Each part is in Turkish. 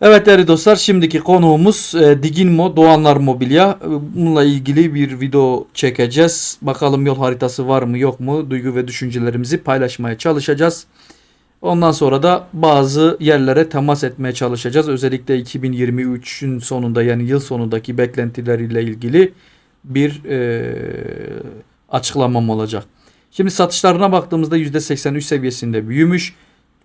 Evet değerli dostlar şimdiki konuğumuz e, Diginmo Doğanlar Mobilya. E, Bununla ilgili bir video çekeceğiz. Bakalım yol haritası var mı yok mu duygu ve düşüncelerimizi paylaşmaya çalışacağız. Ondan sonra da bazı yerlere temas etmeye çalışacağız. Özellikle 2023'ün sonunda yani yıl sonundaki beklentileriyle ilgili bir e, açıklamam olacak. Şimdi satışlarına baktığımızda %83 seviyesinde büyümüş.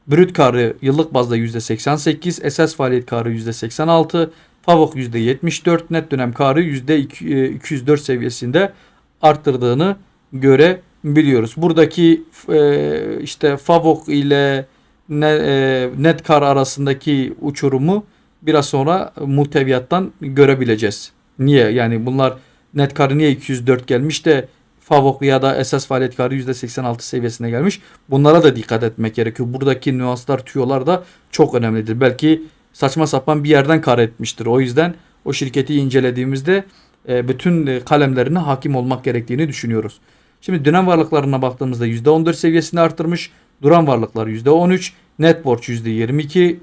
Brüt karı yıllık bazda %88, esas faaliyet karı %86, FAVOK %74, net dönem karı %204 seviyesinde arttırdığını görebiliyoruz. Buradaki e, işte FAVOK ile e, net kar arasındaki uçurumu biraz sonra muhteviyattan görebileceğiz. Niye? Yani bunlar net karı niye 204 gelmiş de FAVOK ya da esas faaliyet karı %86 seviyesine gelmiş. Bunlara da dikkat etmek gerekiyor. Buradaki nüanslar, tüyolar da çok önemlidir. Belki saçma sapan bir yerden kar etmiştir. O yüzden o şirketi incelediğimizde e, bütün e, kalemlerine hakim olmak gerektiğini düşünüyoruz. Şimdi dönem varlıklarına baktığımızda %14 seviyesini arttırmış. Duran varlıklar %13, net borç %22,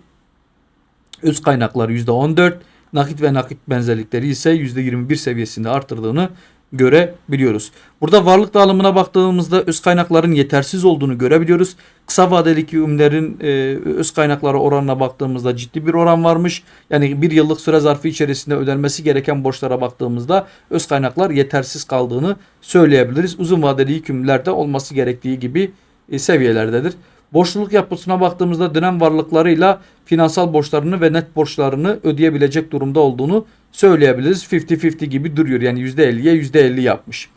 üst kaynaklar %14, nakit ve nakit benzerlikleri ise %21 seviyesinde arttırdığını görebiliyoruz. Burada varlık dağılımına baktığımızda öz kaynakların yetersiz olduğunu görebiliyoruz. Kısa vadeli ürünlerin e, öz kaynakları oranına baktığımızda ciddi bir oran varmış. Yani bir yıllık süre zarfı içerisinde ödenmesi gereken borçlara baktığımızda öz kaynaklar yetersiz kaldığını söyleyebiliriz. Uzun vadeli yükümlülerde olması gerektiği gibi e, seviyelerdedir. Borçluluk yapısına baktığımızda dönem varlıklarıyla finansal borçlarını ve net borçlarını ödeyebilecek durumda olduğunu söyleyebiliriz. 50-50 gibi duruyor. Yani %50'ye %50 yapmış.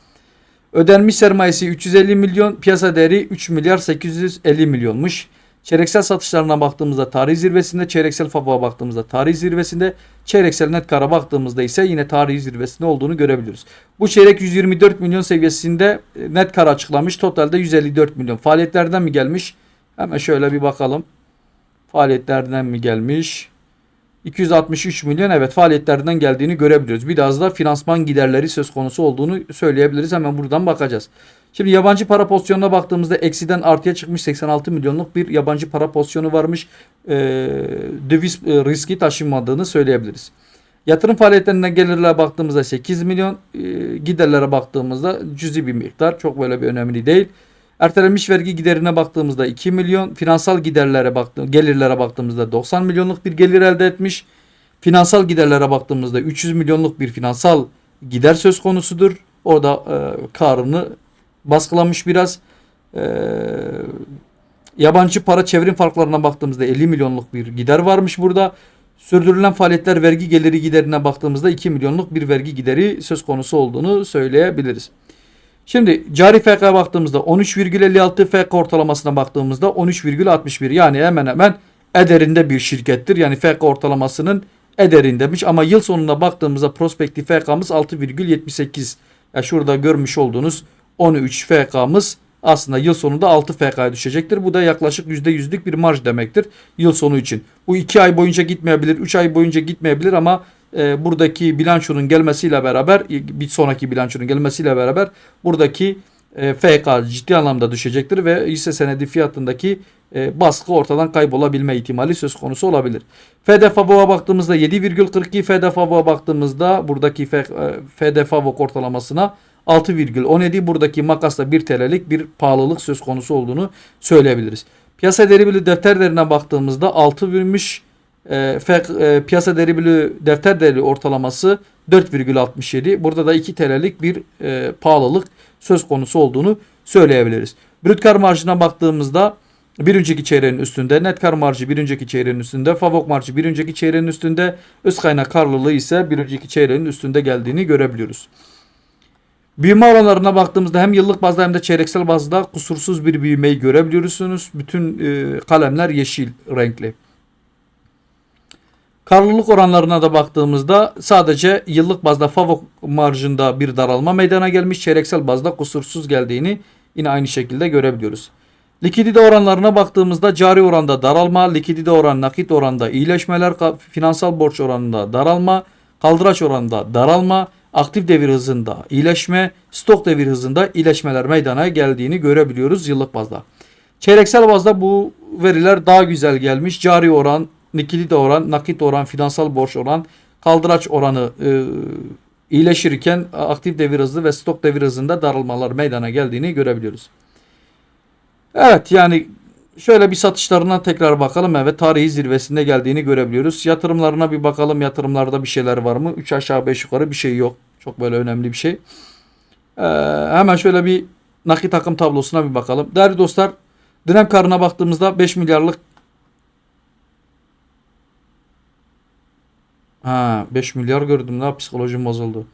Ödenmiş sermayesi 350 milyon, piyasa değeri 3 milyar 850 milyonmuş. Çeyreksel satışlarına baktığımızda tarih zirvesinde, çeyreksel FAV'a baktığımızda tarih zirvesinde, çeyreksel net kara baktığımızda ise yine tarih zirvesinde olduğunu görebiliyoruz. Bu çeyrek 124 milyon seviyesinde e, net kar açıklamış. Totalde 154 milyon. Faaliyetlerden mi gelmiş? Hemen şöyle bir bakalım. Faaliyetlerden mi gelmiş? 263 milyon evet faaliyetlerinden geldiğini görebiliyoruz. Biraz da finansman giderleri söz konusu olduğunu söyleyebiliriz. Hemen buradan bakacağız. Şimdi yabancı para pozisyonuna baktığımızda eksiden artıya çıkmış 86 milyonluk bir yabancı para pozisyonu varmış. Ee, döviz e, riski taşınmadığını söyleyebiliriz. Yatırım faaliyetlerine gelirlere baktığımızda 8 milyon, e, giderlere baktığımızda cüzi bir miktar. Çok böyle bir önemli değil. Ertelenmiş vergi giderine baktığımızda 2 milyon, finansal giderlere baktığım, gelirlere baktığımızda 90 milyonluk bir gelir elde etmiş. Finansal giderlere baktığımızda 300 milyonluk bir finansal gider söz konusudur. O da e, karını baskılamış biraz. E, yabancı para çevrim farklarına baktığımızda 50 milyonluk bir gider varmış burada. Sürdürülen faaliyetler vergi geliri giderine baktığımızda 2 milyonluk bir vergi gideri söz konusu olduğunu söyleyebiliriz. Şimdi cari FK'ya baktığımızda 13,56 FK ortalamasına baktığımızda 13,61 yani hemen hemen ederinde bir şirkettir. Yani FK ortalamasının ederindemiş ama yıl sonuna baktığımızda prospektif FK'mız 6,78. Ya şurada görmüş olduğunuz 13 FK'mız aslında yıl sonunda 6 FK'ya düşecektir. Bu da yaklaşık %100'lük bir marj demektir yıl sonu için. Bu 2 ay boyunca gitmeyebilir, 3 ay boyunca gitmeyebilir ama e, buradaki bilançonun gelmesiyle beraber e, bir sonraki bilançonun gelmesiyle beraber buradaki e, FK ciddi anlamda düşecektir ve hisse senedi fiyatındaki e, baskı ortadan kaybolabilme ihtimali söz konusu olabilir. FDFAVO'ya baktığımızda 7,42 FDFAVO'ya baktığımızda buradaki FDFAVO ortalamasına 6,17 buradaki makasla 1 TL'lik bir pahalılık söz konusu olduğunu söyleyebiliriz. Piyasa değeri değerine baktığımızda 6 vermiş e, FEK, e, piyasa değeri bölü defter değeri ortalaması 4,67. Burada da 2 TL'lik bir e, pahalılık söz konusu olduğunu söyleyebiliriz. Brüt kar marjına baktığımızda bir önceki çeyreğin üstünde, net kar marjı bir önceki çeyreğin üstünde, favok marjı bir önceki çeyreğin üstünde, öz kaynak karlılığı ise bir önceki çeyreğin üstünde geldiğini görebiliyoruz. Büyüme oranlarına baktığımızda hem yıllık bazda hem de çeyreksel bazda kusursuz bir büyümeyi görebiliyorsunuz. Bütün e, kalemler yeşil renkli. Karlılık oranlarına da baktığımızda sadece yıllık bazda FAVO marjında bir daralma meydana gelmiş. Çeyreksel bazda kusursuz geldiğini yine aynı şekilde görebiliyoruz. Likidite oranlarına baktığımızda cari oranda daralma, likidite oran nakit oranda iyileşmeler, finansal borç oranında daralma, kaldıraç oranında daralma, aktif devir hızında iyileşme, stok devir hızında iyileşmeler meydana geldiğini görebiliyoruz yıllık bazda. Çeyreksel bazda bu veriler daha güzel gelmiş. Cari oran likidite oran, nakit oran, finansal borç oran, kaldıraç oranı e, iyileşirken aktif devir hızı ve stok devir hızında daralmalar meydana geldiğini görebiliyoruz. Evet yani şöyle bir satışlarına tekrar bakalım. Evet tarihi zirvesinde geldiğini görebiliyoruz. Yatırımlarına bir bakalım. Yatırımlarda bir şeyler var mı? 3 aşağı 5 yukarı bir şey yok. Çok böyle önemli bir şey. Ee, hemen şöyle bir nakit akım tablosuna bir bakalım. Değerli dostlar dönem karına baktığımızda 5 milyarlık Ha 5 milyar gördüm la psikolojim bozuldu.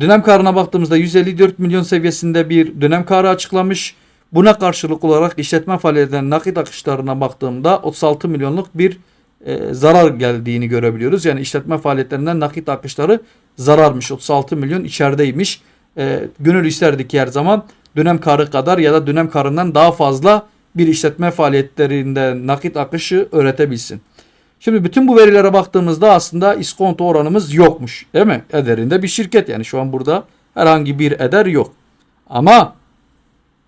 Dönem karına baktığımızda 154 milyon seviyesinde bir dönem karı açıklamış. Buna karşılık olarak işletme faaliyetlerinin nakit akışlarına baktığımda 36 milyonluk bir e, zarar geldiğini görebiliyoruz. Yani işletme faaliyetlerinden nakit akışları zararmış. 36 milyon içerideymiş. E, gönül isterdik her zaman dönem karı kadar ya da dönem karından daha fazla bir işletme faaliyetlerinde nakit akışı öğretebilsin. Şimdi bütün bu verilere baktığımızda aslında iskonto oranımız yokmuş. Değil mi? Ederinde bir şirket yani şu an burada herhangi bir eder yok. Ama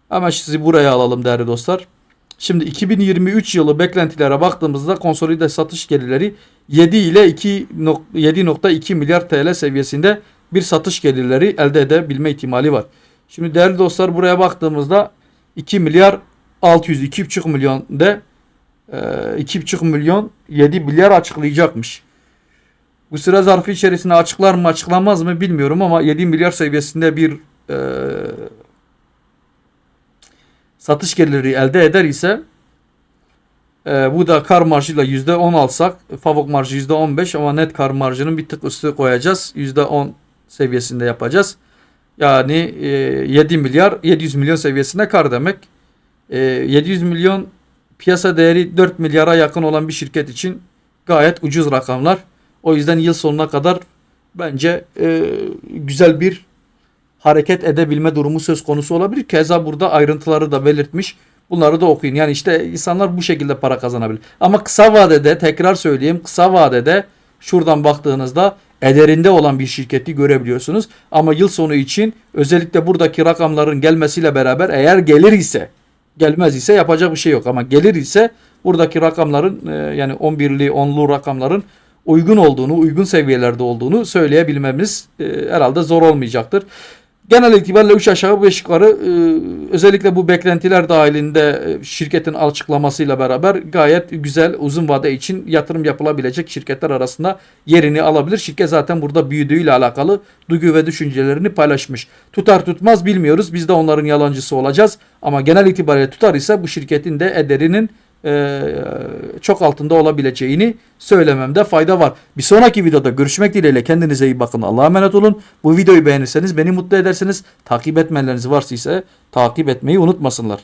hemen sizi buraya alalım değerli dostlar. Şimdi 2023 yılı beklentilere baktığımızda konsolide satış gelirleri 7 ile 2 nok- 7.2 milyar TL seviyesinde bir satış gelirleri elde edebilme ihtimali var. Şimdi değerli dostlar buraya baktığımızda 2 milyar 600 2,5 milyon de 2,5 milyon 7 milyar açıklayacakmış. Bu süre zarfı içerisinde açıklar mı açıklamaz mı bilmiyorum ama 7 milyar seviyesinde bir e, satış geliri elde eder ise e, bu da kar marjıyla %10 alsak favok marjı %15 ama net kar marjının bir tık üstü koyacağız. %10 seviyesinde yapacağız. Yani e, 7 milyar 700 milyon seviyesinde kar demek. E, 700 milyon piyasa değeri 4 milyara yakın olan bir şirket için gayet ucuz rakamlar. O yüzden yıl sonuna kadar bence e, güzel bir hareket edebilme durumu söz konusu olabilir. Keza burada ayrıntıları da belirtmiş. Bunları da okuyun. Yani işte insanlar bu şekilde para kazanabilir. Ama kısa vadede tekrar söyleyeyim kısa vadede şuradan baktığınızda ederinde olan bir şirketi görebiliyorsunuz. Ama yıl sonu için özellikle buradaki rakamların gelmesiyle beraber eğer gelir ise gelmez ise yapacak bir şey yok. Ama gelir ise buradaki rakamların e, yani 11'li 10'lu rakamların uygun olduğunu, uygun seviyelerde olduğunu söyleyebilmemiz e, herhalde zor olmayacaktır. Genel itibariyle 3 aşağı 5 yukarı e, özellikle bu beklentiler dahilinde e, şirketin açıklamasıyla beraber gayet güzel uzun vade için yatırım yapılabilecek şirketler arasında yerini alabilir. Şirket zaten burada büyüdüğüyle alakalı duygu ve düşüncelerini paylaşmış. Tutar tutmaz bilmiyoruz. Biz de onların yalancısı olacağız. Ama genel itibariyle tutar ise bu şirketin de ederinin e, çok altında olabileceğini söylememde fayda var. Bir sonraki videoda görüşmek dileğiyle kendinize iyi bakın. Allah'a emanet olun. Bu videoyu beğenirseniz beni mutlu edersiniz. Takip etmeleriniz varsa ise takip etmeyi unutmasınlar.